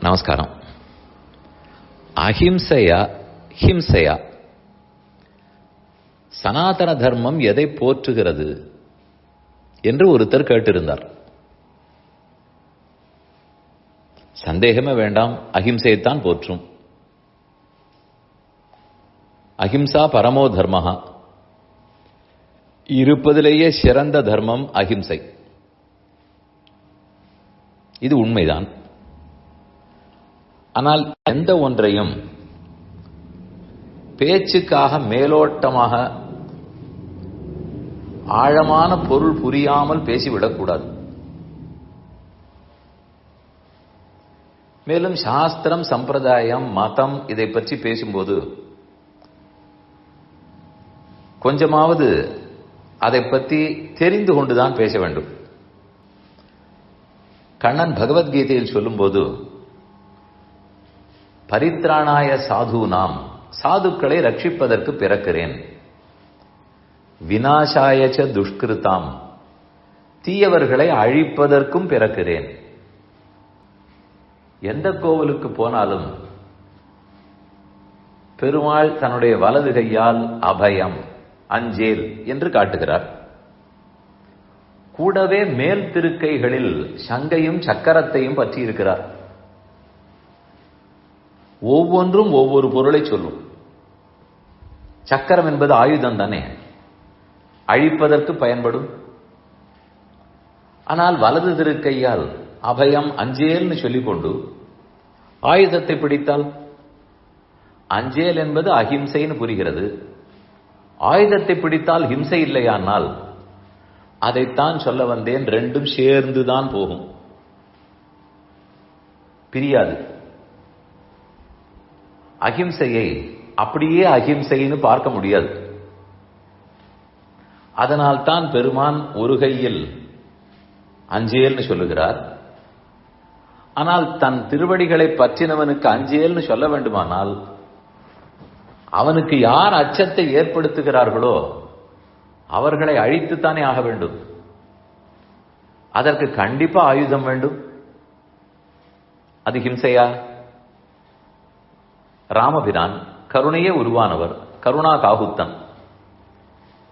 நமஸ்காரம். அஹிம்சையா ஹிம்சையா? சனாதன தர்மம் எதை போற்றுகிறது என்று ஒருத்தர் கேட்டிருந்தார். சந்தேகமே வேண்டாம் அஹிம்சையைத்தான் போற்றும். அஹிம்சா பரமோ தர்மஹா. இருப்பதிலேயே சிறந்த தர்மம் அஹிம்சை. இது உண்மைதான். ஆனால் எந்த ஒன்றையும் பேச்சுக்காக மேலோட்டமாக ஆழமான பொருள் புரியாமல் பேசிவிடக்கூடாது. மேலும் சாஸ்திரம் சம்பிரதாயம் மதம் இதை பற்றி பேசும்போது கொஞ்சமாவது அதை பற்றி தெரிந்து கொண்டுதான் பேச வேண்டும். கண்ணன் பகவத்கீதையில் சொல்லும்போது பரித்ராணாய சாது நாம் சாதுக்களை ரட்சிப்பதற்கு பிறக்கிறேன். வினாசாயச்ச துஷ்கிருதாம் தீயவர்களை அழிப்பதற்கும் பிறக்கிறேன். எந்த கோவிலுக்கு போனாலும் பெருமாள் தன்னுடைய வலது கையால் அபயம் அஞ்சேல் என்று காட்டுகிறார். கூடவே மேல் திருக்கைகளில் சங்கையும் சக்கரத்தையும் பற்றியிருக்கிறார். ஒவ்வொன்றும் ஒவ்வொரு பொருளை சொல்லும். சக்கரம் என்பது ஆயுதம் தானே. அழிப்பதற்கு பயன்படும். ஆனால் வலது திருக்கையால் அபயம் அஞ்சேல்னு சொல்லிக்கொண்டு ஆயுதத்தை பிடித்தால்? அஞ்சேல் என்பது அஹிம்சைன்னு புரிகிறது. ஆயுதத்தை பிடித்தால் ஹிம்சை இல்லையானால் அதைத்தான் சொல்ல வந்தேன் ரெண்டும் சேர்ந்துதான் போகும். பிரியாது. அகிம்சையை அப்படியே அகிம்சைன்னு பார்க்க முடியாது. அதனால் தான் பெருமான் ஒரு கையில் அஞ்சேல்னு சொல்லுகிறார். ஆனால் தன் திருவடிகளை பற்றினவனுக்கு அஞ்சேல்னு சொல்ல வேண்டுமானால் அவனுக்கு யார் அச்சத்தை ஏற்படுத்துகிறார்களோ அவர்களை அழித்துத்தானே ஆக வேண்டும். அதற்கு கண்டிப்பா ஆயுதம் வேண்டும். அது ஹிம்சையா? ராமபிரான் கருணையே உருவானவர் கருணா காகுத்தன்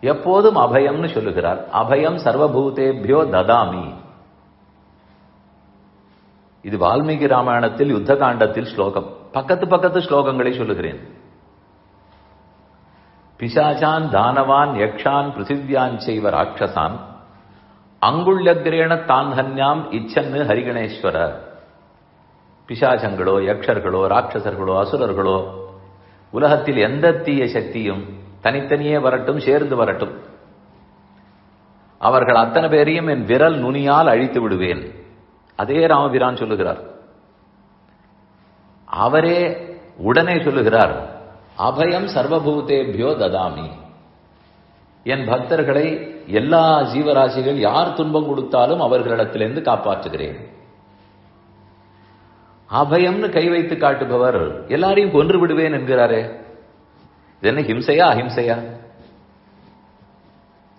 எப்போதும் அபயம்னு சொல்லுகிறார். அபயம் சர்வபூதேபியோ ததாமி. இது வால்மீகி ராமாயணத்தில் யுத்த காண்டத்தில் ஸ்லோகம். பக்கத்து பக்கத்து ஸ்லோகங்களை சொல்லுகிறேன். பிசாசான் தானவான் யக்ஷான் பிருத்திவியான் செய்வ ராட்சசான் அங்குள்ளக்கிரேண தான் ஹன்யாம் இச்சன்னு ஹரிகணேஸ்வரர். பிசாசங்களோ யக்ஷர்களோ ராட்சசர்களோ அசுரர்களோ உலகத்தில் எந்த தீய சக்தியும் தனித்தனியே வரட்டும் சேர்ந்து வரட்டும். அவர்கள் அத்தனை பேரையும் என் விரல் நுனியால் அழித்து விடுவேன். அதே ராமபிரான் சொல்லுகிறார். அவரே உடனே சொல்லுகிறார் அபயம் சர்வபூதேபியோ ததாமி. என் பக்தர்களை எல்லா ஜீவராசிகள் யார் துன்பம் கொடுத்தாலும் அவர்களிடத்திலிருந்து காப்பாற்றுகிறேன். அபயம்னு கை வைத்து காட்டுபவர் எல்லாரையும் கொன்று விடுவேன் என்கிறாரே. இது என்ன ஹிம்சையா அஹிம்சையா?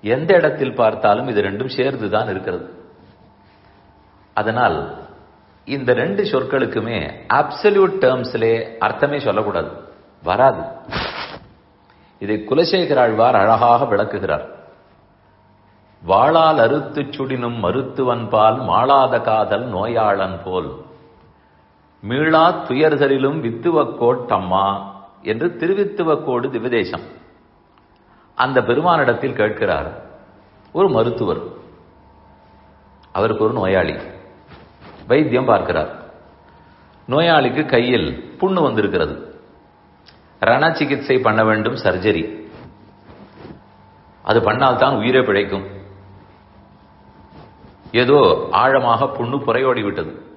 எந்த இடத்தில் பார்த்தாலும் இது ரெண்டும் சேர்ந்துதான் இருக்கிறது. அதனால் இந்த ரெண்டு சொற்களுக்குமே அப்சல்யூட் டேர்ம்ஸ்லே அர்த்தமே சொல்லக்கூடாது. வராது. இதை குலசேகர ஆழ்வார் அழகாக விளக்குகிறார். வாளால் அறுத்துச் சுடினும் மருத்துவன் பால் மாளாத காதல் நோயாளன் போல். மீளா துயர்களிலும் வித்துவக்கோட்டம்மா என்று திருவித்துவக்கோடு திவிதேசம் அந்த பெருமானிடத்தில் கேட்கிறார் ஒரு மருத்துவர் அவருக்கு ஒரு நோயாளி. வைத்தியம் பார்க்கிறார். நோயாளிக்கு கையில் புண்ணு வந்திருக்கிறது. ரண சிகிச்சை பண்ண வேண்டும் சர்ஜரி. அது பண்ணால்தான் உயிரே பிழைக்கும். ஏதோ ஆழமாக புண்ணு புறையோடி விட்டது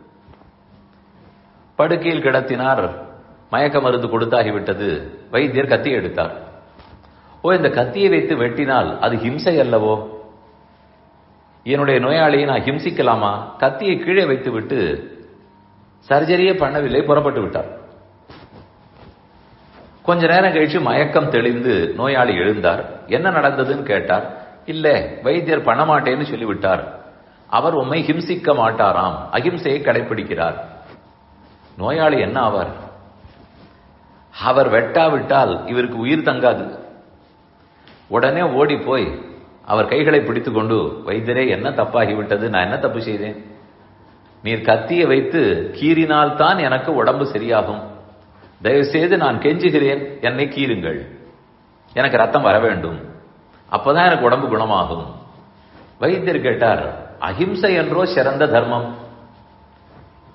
படுக்கையில் கிடத்தினார். மயக்க மருந்து கொடுத்தாகிவிட்டது. வைத்தியர் கத்தி எடுத்தார். ஓ இந்த கத்தியை வைத்து வெட்டினால் அது ஹிம்சை அல்லவோ? என்னுடைய நோயாளியை நான் ஹிம்சிக்கலாமா? கத்தியை கீழே வைத்து விட்டு சர்ஜரியே பண்ணவில்லை புறப்பட்டு விட்டார். கொஞ்ச நேரம் கழிச்சு மயக்கம் தெளிந்து நோயாளி எழுந்தார். என்ன நடந்ததுன்னு கேட்டார். இல்ல வைத்தியர் பண்ண மாட்டேன்னு சொல்லிவிட்டார். அவர் உம்மை ஹிம்சிக்க மாட்டாராம். அகிம்சையை கடைபிடிக்கிறார் நோயாளி என்ன ஆவார்? அவர் வெட்டாவிட்டால் இவருக்கு உயிர் தங்காது. உடனே ஓடி போய் அவர் கைகளை பிடித்து கொண்டு வைத்தியரே என்ன தப்பாகிவிட்டது? நான் என்ன தப்பு செய்தேன்? நீர் கத்தியை வைத்து கீறினால் தான் எனக்கு உடம்பு சரியாகும். தயவு செய்து நான் கெஞ்சுகிறேன். என்னை கீறுங்கள். எனக்கு ரத்தம் வர வேண்டும். அப்பதான் எனக்கு உடம்பு குணமாகும். வைத்தியர் கேட்டார் அஹிம்சை என்றோ சிறந்த தர்மம்.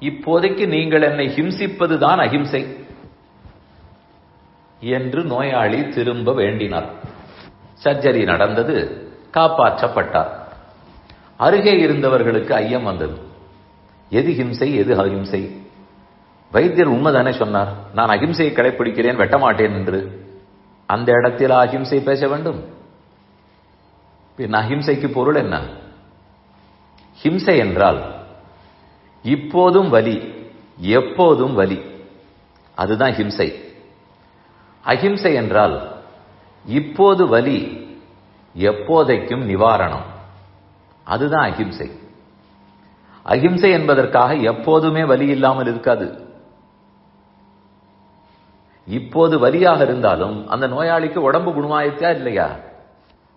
இப்போதைக்கு நீங்கள் என்னை ஹிம்சிப்பதுதான் அஹிம்சை என்று நோயாளி திரும்ப வேண்டினார். சர்ஜரி நடந்தது காப்பாற்றப்பட்டார். அருகே இருந்தவர்களுக்கு ஐயம் வந்தது. எது ஹிம்சை எது அஹிம்சை? வைத்தியர் உண்மைதானே சொன்னார் நான் அகிம்சையை கடைபிடிக்கிறேன் வெட்ட மாட்டேன் என்று. அந்த இடத்தில் அஹிம்சை பேச வேண்டும். பின் அஹிம்சைக்கு பொருள் என்ன? ஹிம்சை என்றால் இப்போதும் வலி எப்போதும் வலி. அதுதான் ஹிம்சை. அஹிம்சை என்றால் இப்போது வலி எப்போதைக்கும் நிவாரணம். அதுதான் அஹிம்சை. அஹிம்சை என்பதற்காக எப்போதுமே வலி இல்லாமல் இருக்காது. இப்போது வலியாக இருந்தாலும் அந்த நோயாளிக்கு உடம்பு குணமாயிட்டா இல்லையா?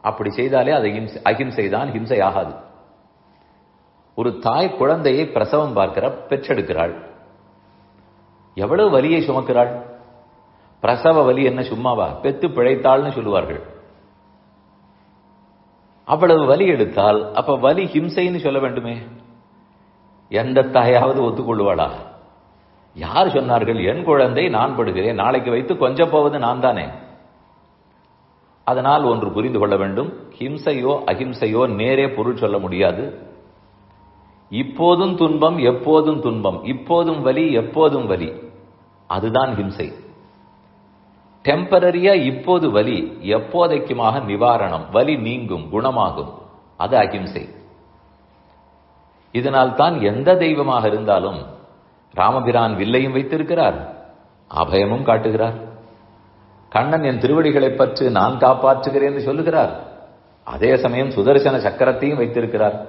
அப்படி செய்தாலே அது அகிம்சை தான் ஹிம்சை ஆகாது. ஒரு தாய் குழந்தையை பிரசவம் பார்க்கிற பெற்றெடுக்கிறாள். எவ்வளவு வலியை சுமக்கிறாள்? பிரசவ வலி என்ன சும்மாவா? பெத்து பிழைத்தாள்னு சொல்லுவார்கள். அவ்வளவு வலி எடுத்தால் அப்ப வலி ஹிம்சைன்னு சொல்ல வேண்டுமே? எந்த தாயாவது ஒத்துக்கொள்வாளா யார் சொன்னார்கள் என் குழந்தை நான் படுகிறேன் நாளைக்கு வைத்து கொஞ்சம் போவது நான் தானே? அதனால் ஒன்று புரிந்து கொள்ள வேண்டும். ஹிம்சையோ அஹிம்சையோ நேரே பொருள் சொல்ல முடியாது. இப்போதும் துன்பம் எப்போதும் துன்பம். இப்போதும் வலி எப்போதும் வலி. அதுதான் ஹிம்சை. டெம்பரரியா இப்போது வலி எப்போதைக்குமாக நிவாரணம். வலி நீங்கும் குணமாகும். அது அகிம்சை இதனால் தான் எந்த தெய்வமாக இருந்தாலும் ராமபிரான் வில்லையும் வைத்திருக்கிறார். அபயமும் காட்டுகிறார். கண்ணன் என் திருவடிகளை பற்றி நான் காப்பாற்றுகிறேன் என்று சொல்லுகிறார். அதே சமயம் சுதர்சன சக்கரத்தையும் வைத்திருக்கிறார்.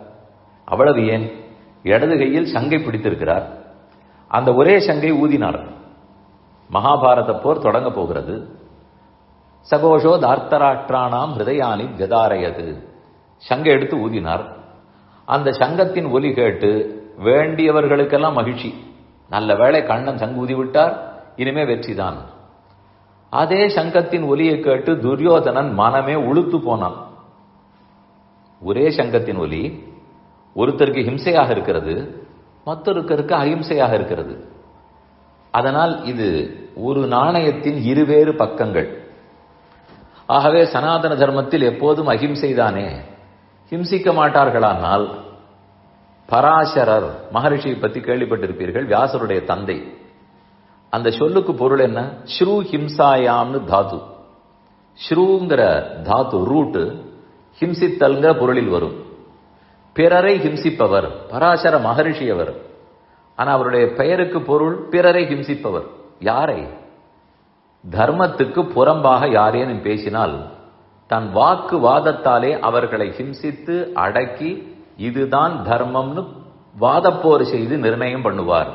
அவ்வளவு ஏன்? இடது கையில் சங்கை பிடித்திருக்கிறார். அந்த ஒரே சங்கை ஊதினார். மகாபாரத போர் தொடங்க போகிறது. சகோஷோ தார்த்தராற்றானாம் ஹிருதயானி கதாரையது. சங்கை எடுத்து ஊதினார். அந்த சங்கத்தின் ஒலி கேட்டு வேண்டியவர்களுக்கெல்லாம் மகிழ்ச்சி. நல்ல வேளை கண்ணன் சங்கு ஊதி விட்டார் இனிமே வெற்றிதான். அதே சங்கத்தின் ஒலியை கேட்டு துரியோதனன் மனமே உளுத்து போனான். ஒரே சங்கத்தின் ஒலி ஒருத்தருக்கு ஹிம்சையாக இருக்கிறது மற்றொருத்தருக்கு அஹிம்சையாக இருக்கிறது. அதனால் இது ஒரு நாணயத்தின் இருவேறு பக்கங்கள். ஆகவே சனாதன தர்மத்தில் எப்போதும் அஹிம்சைதானே? ஹிம்சிக்க மாட்டார்களானால் பராசரர் மகரிஷியை பற்றி கேள்விப்பட்டிருப்பீர்கள் வியாசருடைய தந்தை. அந்த சொல்லுக்கு பொருள் என்ன? ஸ்ரூ ஹிம்சாயாம்னு தாது. ஸ்ரூங்கிற தாத்து ரூட்டு ஹிம்சித்தல்ங்கிற பொருளில் வரும். பிறரை ஹிம்சிப்பவர் பராசர மகரிஷி அவர் ஆனால் அவருடைய பெயருக்கு பொருள் பிறரை ஹிம்சிப்பவர். யாரை? தர்மத்துக்கு புறம்பாக யாரேனும் பேசினால் தன் வாக்கு வாதத்தாலே அவர்களை ஹிம்சித்து அடக்கி இதுதான் தர்மம்னு வாதப்போர் செய்து நிர்ணயம் பண்ணுவார்.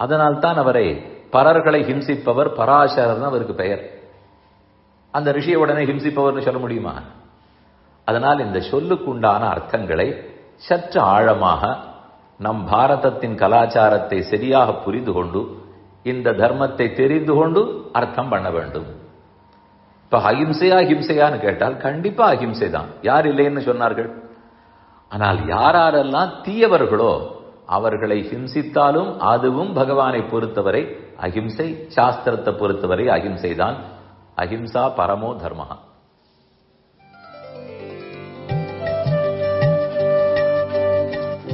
அதனால் தான் அவரை பரர்களை ஹிம்சிப்பவர் பராசரர்னு அவருக்கு பெயர். அந்த ரிஷியை உடனே ஹிம்சிப்பவர்னு சொல்ல முடியுமா? அதனால் இந்த சொல்லுக்குண்டான அர்த்தங்களை சற்று ஆழமாக நம் பாரதத்தின் கலாச்சாரத்தை சரியாக புரிந்து கொண்டு இந்த தர்மத்தை தெரிந்து கொண்டு அர்த்தம் பண்ண வேண்டும். இப்ப அஹிம்சையா ஹிம்சையான்னு கேட்டால் கண்டிப்பா அஹிம்சை தான். யார் இல்லைன்னு சொன்னார்கள்? ஆனால் யாரெல்லாம் தீயவர்களோ அவர்களை ஹிம்சித்தாலும் அதுவும் பகவானை பொறுத்தவரை அஹிம்சை சாஸ்திரத்தை பொறுத்தவரை அஹிம்சை தான் அஹிம்சா பரமோ தர்மகா